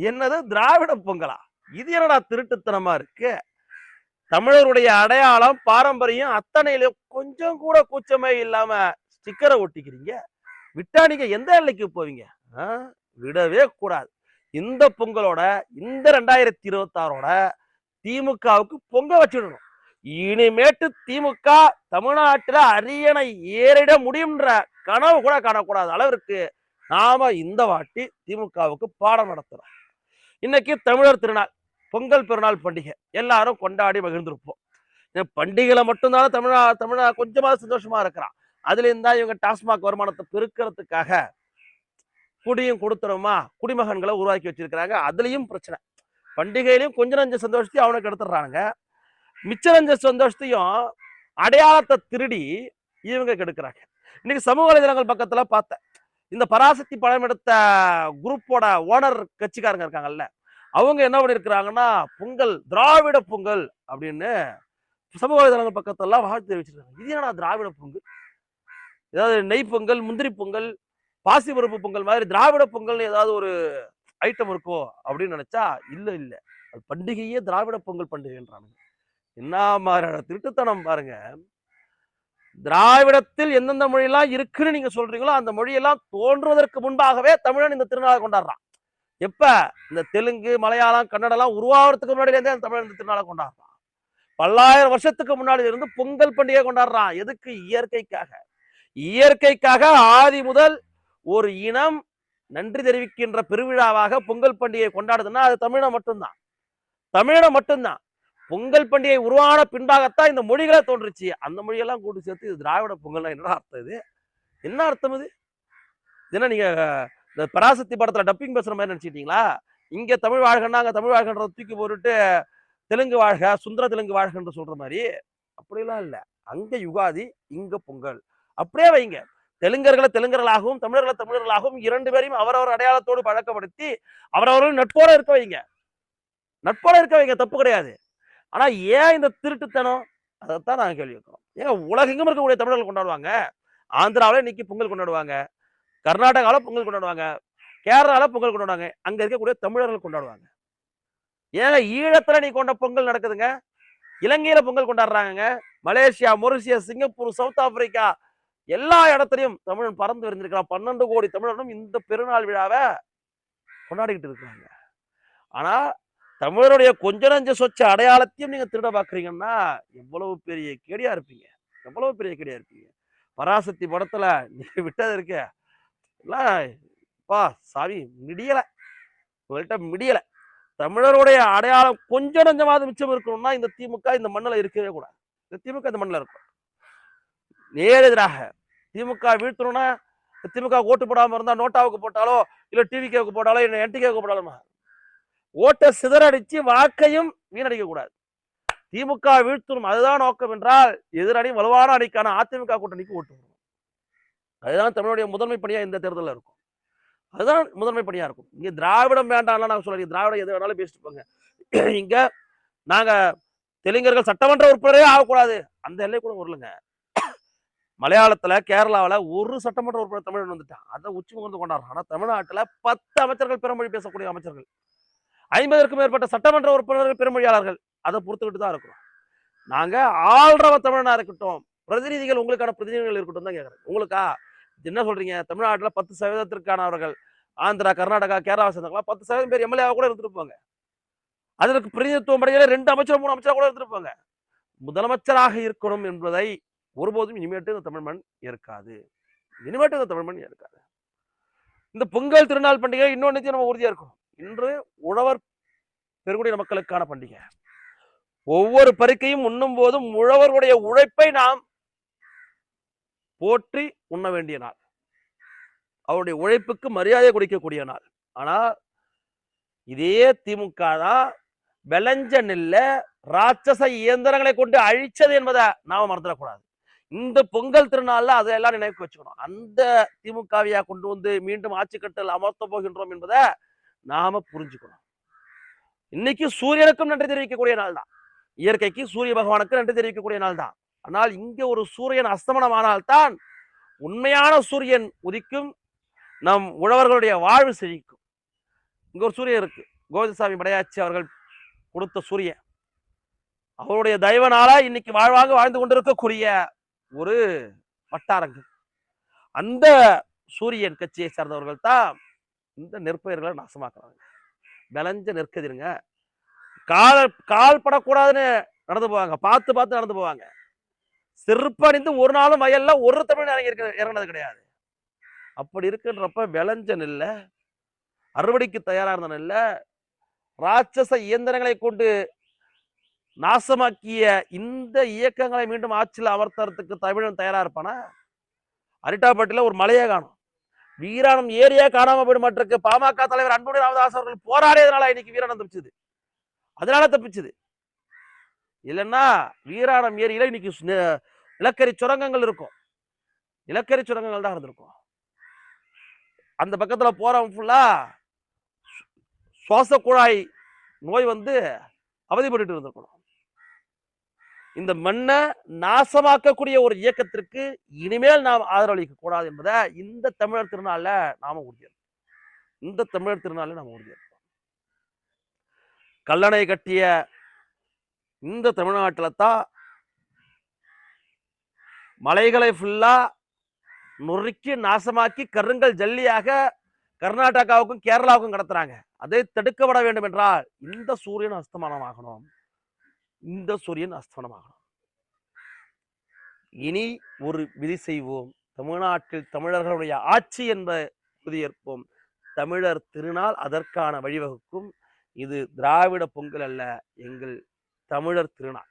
என்னது? திராவிட பொங்கலா? இது என்னடா திருட்டுத்தனமா இருக்கு? தமிழருடைய அடையாளம் பாரம்பரியம் அத்தனையில கொஞ்சம் கூட கூச்சமே இல்லாம ஸ்டிக்கரை ஒட்டிக்கிறீங்க. விட்டா நீங்க எந்த எல்லைக்கு போவீங்க? ஆ? விடவே கூடாது. இந்த பொங்கலோட இந்த ரெண்டாயிரத்தி இருபத்தாறோட திமுகவுக்கு பொங்க வச்சிடணும். இனிமேட்டு திமுக தமிழ்நாட்டுல அரியணை ஏறிட முடியும்ன்ற கனவு கூட காணக்கூடாத அளவிற்கு நாம இந்த வாட்டி திமுகவுக்கு பாடம் நடத்துறோம். இன்னைக்கு தமிழர் திருநாள் பொங்கல் பெருநாள் பண்டிகை. எல்லாரும் கொண்டாடி மகிழ்ந்திருப்போம். பண்டிகையில மட்டும்தானே தமிழா தமிழா கொஞ்சமா சந்தோஷமா இருக்கிறான். அதுலேயும் தான் இவங்க டாஸ்மாக் வருமானத்தை பெருக்கிறதுக்காக குடியும் கொடுத்துருமா குடிமகன்களை உருவாக்கி வச்சிருக்கிறாங்க. அதுலேயும் பிரச்சனை. பண்டிகையிலையும் கொஞ்ச நஞ்ச சந்தோஷத்தையும் அவனுக்கு எடுத்துடுறானுங்க. மிச்ச நஞ்ச சந்தோஷத்தையும் அடையாளத்தை திருடி இவங்க கெடுக்கிறாங்க. இன்னைக்கு சமூக வலைதளங்கள் பக்கத்துல பார்த்தேன். இந்த பராசக்தி படம் எடுத்த குரூப்போட ஓனர் கட்சிக்காரங்க இருக்காங்கல்ல அவங்க என்ன பண்ணியிருக்கிறாங்கன்னா பொங்கல் திராவிட பொங்கல் அப்படின்னு சமூக வலைதளங்கள் பக்கத்தெல்லாம் வாழ்த்து தெரிவிச்சிருக்காங்க. இது என்னடா திராவிட பொங்கல்? ஏதாவது நெய் பொங்கல் முந்திரி பொங்கல் பாசி பருப்பு பொங்கல் மாதிரி திராவிட பொங்கல்னு ஏதாவது ஒரு ஐட்டம் இருக்கோ அப்படின்னு நினைச்சா இல்லை இல்லை. அது பண்டிகையே திராவிட பொங்கல் பண்டிகைன்றானுங்க. என்ன மாதிரியான திருட்டுத்தனம் பாருங்க. திராவிடத்தில் எந்தெந்த மொழியெல்லாம் இருக்குன்னு நீங்க சொல்றீங்களோ அந்த மொழியெல்லாம் தோன்றுவதற்கு முன்பாகவே தமிழன் இந்த திருநாளை கொண்டாடுறான். எப்ப? இந்த தெலுங்கு மலையாளம் கன்னடம்லாம் உருவாகிறதுக்கு முன்னாடில இருந்தே அந்த தமிழன் இந்த திருநாளை கொண்டாடுறான். பல்லாயிரம் வருஷத்துக்கு முன்னாடி இருந்து பொங்கல் பண்டிகை கொண்டாடுறான். எதுக்கு? இயற்கைக்காக. இயற்கைக்காக ஆதி முதல் ஒரு இனம் நன்றி தெரிவிக்கின்ற பெருவிழாவாக பொங்கல் பண்டிகை கொண்டாடுதுன்னா அது தமிழை மட்டும்தான். தமிழை மட்டும்தான். பொங்கல் பண்டிகை உருவான பின்பாகத்தான் இந்த மொழிகளே தோன்றுச்சு. அந்த மொழியெல்லாம் கூட்டு சேர்த்து இது திராவிட பொங்கல்னா என்னடா அர்த்தம் இது? என்ன அர்த்தம் இது? என்ன நீங்க இந்த பராசக்தி படத்துல டப்பிங் பேசுற மாதிரி நினைச்சிட்டீங்களா இங்க தமிழ் வாழ்கன்னா அங்க தமிழ் வாழ்கன்றத தூக்கி போட்டுட்டு தெலுங்கு வாழ்க சுந்தர தெலுங்கு வாழ்கன்ற சொல்ற மாதிரி. அப்படிலாம் இல்ல. அங்க யுகாதி இங்க பொங்கல். அப்படியே வைங்க. தெலுங்கர்களை தெலுங்கர்களாகவும் தமிழர்களை தமிழர்களாகவும் இரண்டு பேரையும் அவரவர் அடையாளத்தோடு பழக்கப்படுத்தி அவரவர்கள் நட்போட இருக்க வைங்க. நட்போட இருக்க வைங்க தப்பு கிடையாது. ஆனா ஏன் இந்த திருட்டுத்தனம்? அதைத்தான் நாங்க கேள்வி வைக்கிறோம் ஏன் உலகெங்கும் இருக்கக்கூடிய தமிழர்கள் கொண்டாடுவாங்க. ஆந்திராவில இன்னைக்கு பொங்கல் கொண்டாடுவாங்க. கர்நாடகாவில பொங்கல் கொண்டாடுவாங்க. கேரளாவில் பொங்கல் கொண்டாடுவாங்க. அங்க இருக்கக்கூடிய தமிழர்கள் கொண்டாடுவாங்க. ஏங்க ஈழத்துல நீ கொண்ட பொங்கல் நடக்குதுங்க? இலங்கையில Pongal கொண்டாடுறாங்கங்க. Malaysia Mauritius Singapore South Africa எல்லா இடத்துலையும் தமிழன் பறந்து விரிஞ்சிருக்கிறான் பன்னெண்டு கோடி தமிழர்களும் இந்த பெருநாள் விழாவை கொண்டாடிக்கிட்டு இருக்கிறாங்க. ஆனா தமிழருடைய கொஞ்ச நஞ்ச சொச்ச அடையாளத்தையும் நீங்க திருட பாக்குறீங்கன்னா எவ்வளவு பெரிய கேடியா இருப்பீங்க. எவ்வளவு பெரிய கேடியா இருப்பீங்க. பராசக்தி படத்துல நீ விட்டது இருக்க. எல்லாம் பா சாமி மிடியல. உங்கள்கிட்ட மிடியல. தமிழருடைய அடையாளம் கொஞ்சம் நஞ்சமாவது மிச்சம் இருக்கணும்னா இந்த திமுக இந்த மண்ணில் இருக்கவே கூடாது. இந்த திமுக இந்த மண்ணில் இருக்கும் நேர் எதிராக திமுக வீழ்த்தணும்னா திமுக ஓட்டு போடாமல் இருந்தால் நோட்டாவுக்கு போட்டாலோ இல்லை டிவிகேவுக்கு போட்டாலோ இல்லை என்டிகேவுக்கு போட்டாலுமா? ஓட்டை சிதறடிச்சு வாக்கையும் வீணடிக்க கூடாது திமுக வீழ்த்தணும் அதுதான் நோக்கம் என்றால் எதிரணி வலுவான அணிக்கான அதிமுக கூட்டணிக்கு ஓட்டு போடணும். அதுதான் தமிழுடைய முதன்மை பணியா இந்த தேர்தலில் இருக்கும். அதுதான் முதன்மை பணியா இருக்கும். இங்க திராவிடம் வேண்டாம்லாம் நான் சொல்லுறீங்க திராவிடம் எது வேணாலும் பேசிட்டு போங்க. இங்க நாங்க தெலுங்கர்கள் சட்டமன்ற உறுப்பினரே ஆகக்கூடாது. அந்த எல்லை கூட வரலங்க மலையாளத்துல கேரளாவுல ஒரு சட்டமன்ற உறுப்பினர் தமிழன் வந்துட்டான். அதை உச்சி முகந்து கொண்டாடுறான். ஆனா தமிழ்நாட்டுல பத்து அமைச்சர்கள் பிறமொழி பேசக்கூடிய அமைச்சர்கள். ஐம்பதற்கும் மேற்பட்ட சட்டமன்ற உறுப்பினர்கள் பெருமொழியாளர்கள் அதை பொறுத்துக்கிட்டு தான் இருக்கிறோம். நாங்க ஆள்றவ தமிழனா இருக்கட்டும் பிரதிநிதிகள் உங்களுக்கான பிரதிநிதிகள் இருக்கட்டும் தான் கேட்கறேன் உங்களுக்கா? என்ன சொல்றீங்க? தமிழ்நாட்டில் பத்து சதவீதத்திற்கானவர்கள் ஆந்திரா கர்நாடகா கேரளா சேர்ந்தவங்களா பத்து சதவீதம் பேர் எம்எல்ஏவாக கூட இருந்திருப்பாங்க. அதற்கு பிரதிநிதித்துவம் படையில ரெண்டு அமைச்சர் மூணு அமைச்சராக கூட இருந்திருப்பாங்க. முதலமைச்சராக இருக்கணும் என்பதை ஒருபோதும் இனிமேட்டு இந்த தமிழ் மண் இருக்காது இனிமேட்டு இந்த தமிழ் மண் இருக்காது இந்த பொங்கல் திருநாள் பண்டிகை இன்னொன்று நம்ம உறுதியா இருக்கும் இன்று உழவர் பெருங்குடியின மக்களுக்கான பண்டிகை. ஒவ்வொரு பருக்கையும் உண்ணும் போதும் உழவர்களுடைய உழைப்பை நாம் போற்றி உண்ண வேண்டிய நாள். அவருடைய உழைப்புக்கு மரியாதை கொடுக்கக்கூடிய நாள். ஆனா இதே திமுக தான் விளைஞ்ச நெல்ல ராட்சச இயந்திரங்களை கொண்டு அழிச்சது என்பதை நாம மறந்துடக்கூடாது. இந்த பொங்கல் திருநாள்ல அதையெல்லாம் நினைவு வச்சுக்கணும். அந்த திமுகவையா கொண்டு வந்து மீண்டும் ஆட்சி கட்டல் அமர்த்த போகின்றோம் என்பதை நாம புரிஞ்சுக்கணும். இன்னைக்கு சூரியனுக்கும் நன்றி தெரிவிக்கக்கூடிய நாள் தான் இயற்கைக்கு சூரிய பகவானுக்கு நன்றி தெரிவிக்கக்கூடிய நாள் தான் ஆனால் இங்க ஒரு சூரியன் அஸ்தமனமானால்தான் உண்மையான சூரியன் உதிக்கும் நம் உழவர்களுடைய வாழ்வு செழிக்கும். இங்க ஒரு சூரியன் இருக்கு. கோவிந்தசாமி மடையாச்சி அவர்கள் கொடுத்த சூரியன். அவருடைய தயவனால இன்னைக்கு வாழ்வாக வாழ்ந்து கொண்டிருக்கக்கூடிய ஒரு வட்டாரங்கள். அந்த சூரியன் கட்சியை சேர்ந்தவர்கள் தான் இந்த நெற்பயிர்களை நாசமாக்குறாங்க. விளைஞ்ச நெற்கதிருங்க. கால் கால் படக்கூடாதுன்னு நடந்து போவாங்க. பார்த்து பார்த்து நடந்து போவாங்க. செருப்பணிந்து ஒரு நாளும் வயல்ல ஒரு தமிழ் இறங்கி இருக்க இறங்கினது கிடையாது. அப்படி இருக்குன்றப்ப விளைஞ்ச நெல்ல அறுவடைக்கு தயாராக இருந்த நெல்ல ராட்சச இயந்திரங்களை கொண்டு நாசமாக்கிய இந்த இயக்கங்களை மீண்டும் ஆட்சியில் அமர்த்துறதுக்கு தமிழன் தயாரா இருப்பானா? அரிட்டாப்பட்டியில் ஒரு மலையே காணும். வீராணம் ஏரியா காணாம போயிடும் மாட்டிருக்கு பாமக தலைவர் அன்புடைய ராமதாஸ் அவர்கள் போராடியதுனால இன்னைக்கு வீராணம் தப்பிச்சது. அதனால தப்பிச்சது. இல்லைன்னா வீராணம் ஏரியில இன்னைக்கு நிலக்கரி சுரங்கங்கள் இருக்கும். நிலக்கரி சுரங்கங்கள் தான் இருந்திருக்கும். அந்த பக்கத்துல போறவன் ஃபுல்லா சுவாச குழாய் நோய் வந்து அவதிப்பட்டு இருந்திருக்கணும். இந்த மண்ணை நாசமாக்கக்கூடிய ஒரு இயக்கத்திற்கு இனிமேல் நாம் ஆதரவளிக்க கூடாது என்பதை இந்த தமிழர் திருநாளில் நாம உறுதியேற்போம் இந்த தமிழர் திருநாளில் நாம உறுதியேற்போம் கல்லணை கட்டிய இந்த தமிழ்நாட்டில தான் மலைகளை ஃபுல்லா நொறுக்கி நாசமாக்கி கருங்கல் ஜல்லியாக கர்நாடகாவுக்கும் கேரளாவுக்கும் கடத்துறாங்க. அதை தடுக்கப்பட வேண்டும் என்றால் இந்த சூரியன் அஸ்தமனமாகணும். இந்த சூரியன் அஸ்தமனமாகணும். இனி ஒரு விதி செய்வோம். தமிழ்நாட்டில் தமிழர்களுடைய ஆட்சி என்ப உறுதியேற்போம். தமிழர் திருநாள் அதற்கான வழிவகுக்கும். இது திராவிட பொங்கல் அல்ல எங்கள் தமிழர் திருநாள்.